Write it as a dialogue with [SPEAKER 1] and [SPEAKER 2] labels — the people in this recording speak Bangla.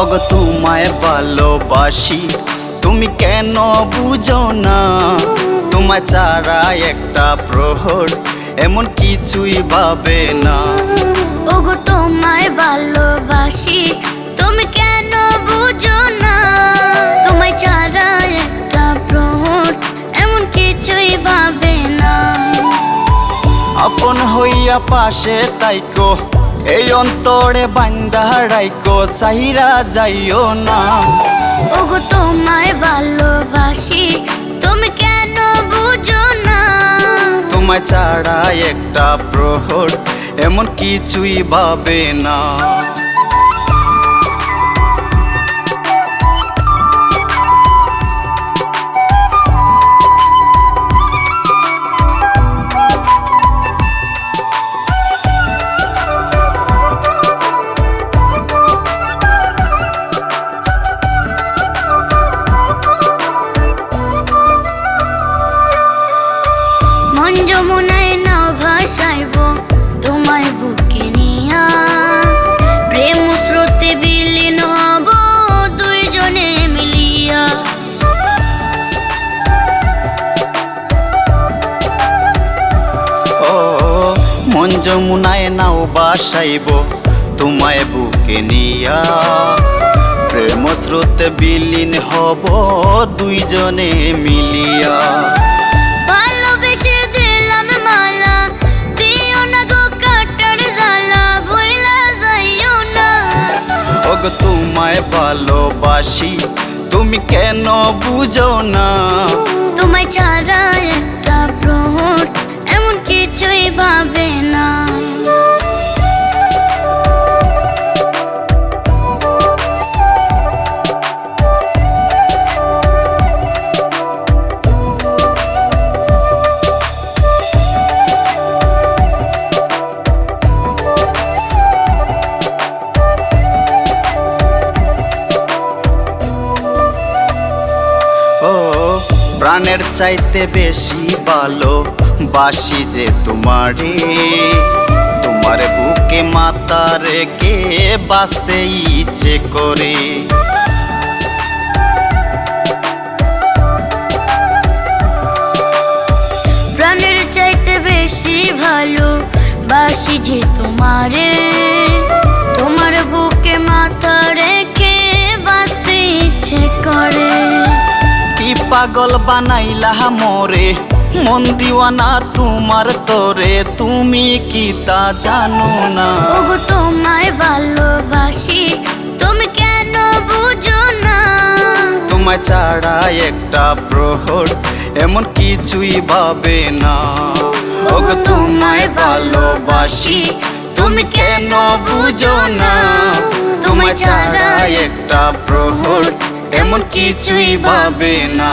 [SPEAKER 1] অগ তোমায় ভালোবাসি। তুমি কেন বুঝো না? তোমায় চারা একটা প্রহর এমন কিছুই ভাবে না।
[SPEAKER 2] ওগো তোমায় ভালোবাসি তুমি কেন বুঝো না? তোমায় ছাড়া একটা প্রহর এমন কিছুই ভাবে না।
[SPEAKER 1] আপন হইয়া পাশে তাইকো। এই অন্তরে বান্দা রাইকো সাইরা যাইও না।
[SPEAKER 2] ওগো তোমায় ভালোবাসি তুমি কেন বুঝো না?
[SPEAKER 1] তোমায় ছাড়া একটা প্রহর এমন কিছুই ভাবে না।
[SPEAKER 2] মন যমুনায়
[SPEAKER 1] নাও বাসাইব তোমায় বুকে নিয়া। প্রেম স্রোতে বিলীন হব দুইজনে মিলিয়া।
[SPEAKER 2] ভালোবেসে দিলাম মালা দিও না গো কাটার জ্বালা ভুলা যাইও না।
[SPEAKER 1] ওগ তোমায় ভালোবাসি তুমি কেন বুঝো না?
[SPEAKER 2] তোমায় ছাড়া
[SPEAKER 1] প্রাণের চাইতে বেশি ভালো বাসি যে তোমারে। তোমার বুকে মাতা রেখে বাঁচতে ইচ্ছে করে।
[SPEAKER 2] প্রাণের চাইতে বেশি ভালো বাসি যে তোমারে।
[SPEAKER 1] পাগল বানাইলা মোরে। মন দিওয়ানা তোমার তোরে তুমি কি তা জানো না?
[SPEAKER 2] ওগো তোমায় ভালোবাসি তুমি কেন বুঝো না?
[SPEAKER 1] তোমায় ছাড়া একটা প্রহর এমন কিছুই ভাবে না। ওগো তোমায় ভালোবাসি তুমি কেন বুঝো না? তোমায় ছাড়া একটা প্রহর এমন কিছুই ভাবে না।